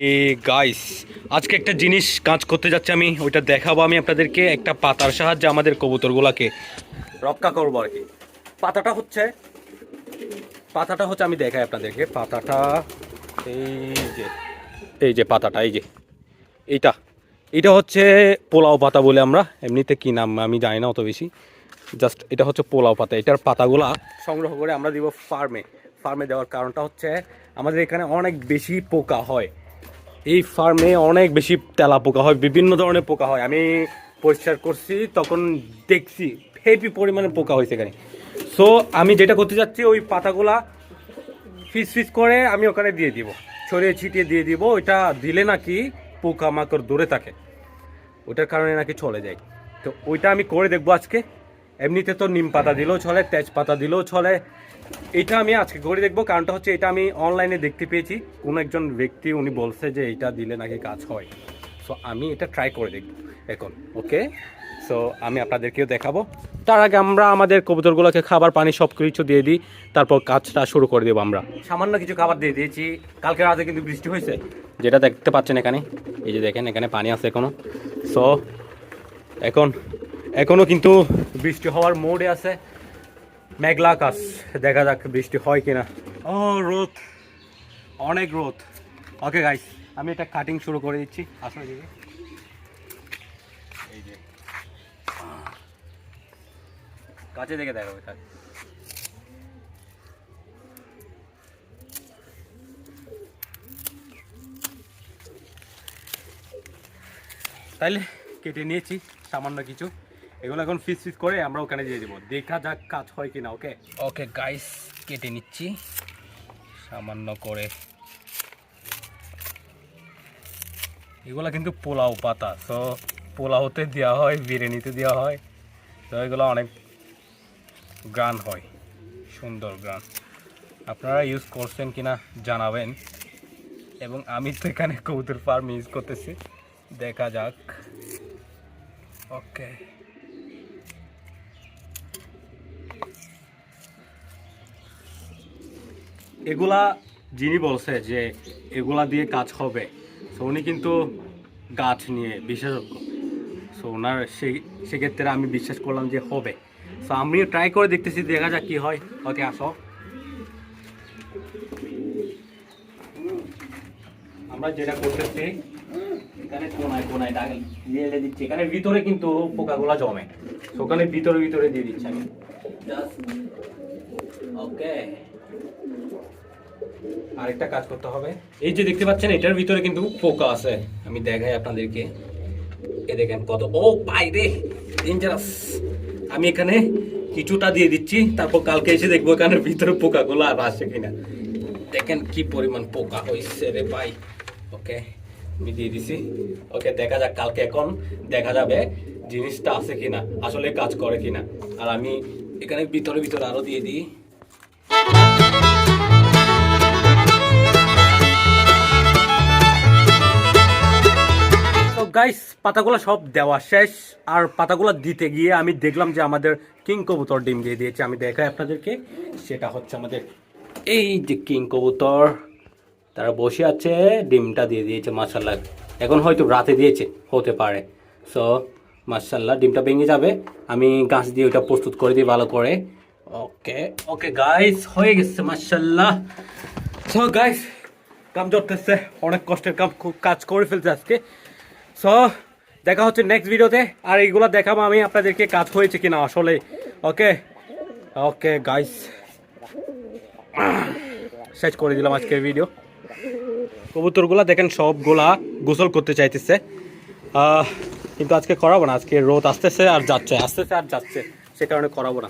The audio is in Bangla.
এ গাইস আজকে একটা জিনিস কাজ করতে যাচ্ছি আমি, ওইটা দেখাবো আমি আপনাদেরকে একটা পাতার সাহায্যে আমাদের কবুতরগুলাকে। রক্ষা করব আর কি। পাতাটা হচ্ছে পাতাটা হচ্ছে আমি দেখাই আপনাদেরকে, পাতাটা, এই যে এই যে পাতাটা, এই যে, এইটা এটা হচ্ছে পোলাও পাতা বলে আমরা, এমনিতে কি নাম আমি জানি না অত বেশি জাস্ট এটা হচ্ছে পোলাও পাতা, এটার পাতাগুলা সংগ্রহ করে আমরা দিব ফার্মে ফার্মে দেওয়ার কারণটা হচ্ছে, আমাদের এখানে অনেক বেশি পোকা হয়। এই ফার্মে অনেক বেশি তেলা পোকা হয়, বিভিন্ন ধরনের পোকা হয়। আমি পরিষ্কার করছি, তখন দেখছি হেভি পরিমাণে পোকা হয়েছে এখানে। সো আমি যেটা করতে যাচ্ছি, ওই পাতাগুলা ফিস ফিস করে আমি ওখানে দিয়ে দিব। ছড়িয়ে ছিটিয়ে দিয়ে দিব, ওইটা দিলে নাকি পোকা মাকড় দূরে থাকে। ওটার কারণে নাকি চলে যায়। তো ওইটা আমি করে দেখব আজকে। এমনিতে তো নিম পাতা দিলেও চলে তেজপাতা দিলেও চলে এটা আমি আজকে করে দেখব, কারণটা হচ্ছে এটা আমি অনলাইনে দেখতে পেয়েছি। কোনো একজন ব্যক্তি উনি বলছে যে এটা দিলে নাকি কাজ হয়। সো আমি এটা ট্রাই করে দেখব এখন ওকে সো আমি আপনাদেরকেও দেখাবো। তার আগে আমরা আমাদের কবুতরগুলোকে খাবার, পানি সব কিছু দিয়ে দিই, তারপর কাজটা শুরু করে দেবো আমরা। সামান্য কিছু খাবার দিয়ে দিয়েছি, কালকে রাতে কিন্তু বৃষ্টি হয়েছে। যেটা দেখতে পাচ্ছেন এখানে, এই যে দেখেন, এখানে পানি আছে এখনও। সো এখন এখনও কিন্তু বৃষ্টি হওয়ার মোডে আছে। মেঘলা আকাশ, দেখা যাক বৃষ্টি হয় কিনা। ও, রোদ। অনেক রোদ। ওকে গাইস আমি এটা কাটিং শুরু করে দিচ্ছি। আসলে দিকে কাছে দেখে দেখো এটা। তাইলে কেটে নিয়েছি, সামান্য কিছু। এগুলো এখন ফিস ফিস করে আমরা ওখানে দিয়ে দেবো। দেখা যাক কাজ হয় কিনা ওকে ওকে গাইস কেটে নিচ্ছি। সামান্য করে। এগুলো কিন্তু পোলাও পাতা তো পোলাওতে দেওয়া হয়, বিরিয়ানিতে দেওয়া হয়। তো এগুলো অনেক গান হয়, সুন্দর গান আপনারা ইউজ করছেন কিনা জানাবেন। এবং আমি তো এখানে কবুতর ফার্ম ইউজ করতেছি। দেখা যাক। ওকে এগুলা যিনি বলছে যে এগুলা দিয়ে কাজ হবে, তো উনি কিন্তু গাছ নিয়ে বিশেষজ্ঞ। সো ওনার সেই, সেক্ষেত্রে আমি বিশ্বাস করলাম যে হবে। সো আমিও ট্রাই করে দেখতেছি, দেখা যাক কি হয়। ওকে, আসো। আমরা যেটা করতেছি, এখানে কোনায় কোনায় ডাল দিয়ে দিচ্ছি। এখানে ভিতরে কিন্তু পোকাগুলা জমে। ওখানে ভিতরে ভিতরে দিয়ে দিচ্ছি আমি। ওকে আরেকটা কাজ করতে হবে। এই যে দেখতে পাচ্ছেন, এটার ভিতরে কিন্তু পোকা আছে। আমি দেখাই আপনাদেরকে। এ দেখেন কত ও বাইরে ডেঞ্জারাস আমি এখানে কিছুটা দিয়ে দিচ্ছি, তারপর কালকে এসে দেখব এখানে ভিতরে পোকাগুলো আর আসে কিনা। দেখেন কি পরিমাণ পোকা হয়েছে রে ভাই। ওকে আমি দিয়ে দিছি। ওকে দেখা যাক কালকে এখন দেখা যাবে জিনিসটা আছে কিনা, আসলে কাজ করে কিনা। আর আমি এখানে ভিতরে ভিতরে আরও দিয়ে দিই। গাইস পাতাগুলো সব দেওয়া শেষ। আর পাতাগুলো দিতে গিয়ে আমি দেখলাম যে আমাদের কিং কবুতর ডিম দিয়ে দিয়েছে। আমি দেখাই আপনাদেরকে। সেটা হচ্ছে আমাদের এই যে কিং কবুতর। তারা বসে আছে, ডিমটা দিয়ে দিয়েছে মাসাল্লাহ এখন হয়তো রাতে দিয়েছে, হতে পারে। সো মাসাল্লাহ ডিমটা ভেঙে যাবে। আমি গাছ দিয়ে ওটা প্রস্তুত করে দিই ভালো করে। ওকে ওকে গাইস হয়ে গেছে মাসাল্লাহ সো গাইস কাম চলতেছে। অনেক কষ্টের কাম, খুব কাজ করে ফেলছে আজকে। সো দেখা হচ্ছে নেক্সট ভিডিওতে আর এইগুলো দেখাবো আমি আপনাদেরকে কাজ হয়েছে কিনা আসলে। ওকে ওকে গাইস শেষ করে দিলাম আজকের ভিডিও কবুতরগুলা দেখেন, সবগুলা গোসল করতে চাইতেছে। কিন্তু আজকে করাবো না, আজকে রোদ আসতেছে আর যাচ্ছে, আসতেছে আর যাচ্ছে, সে কারণে করাবো না।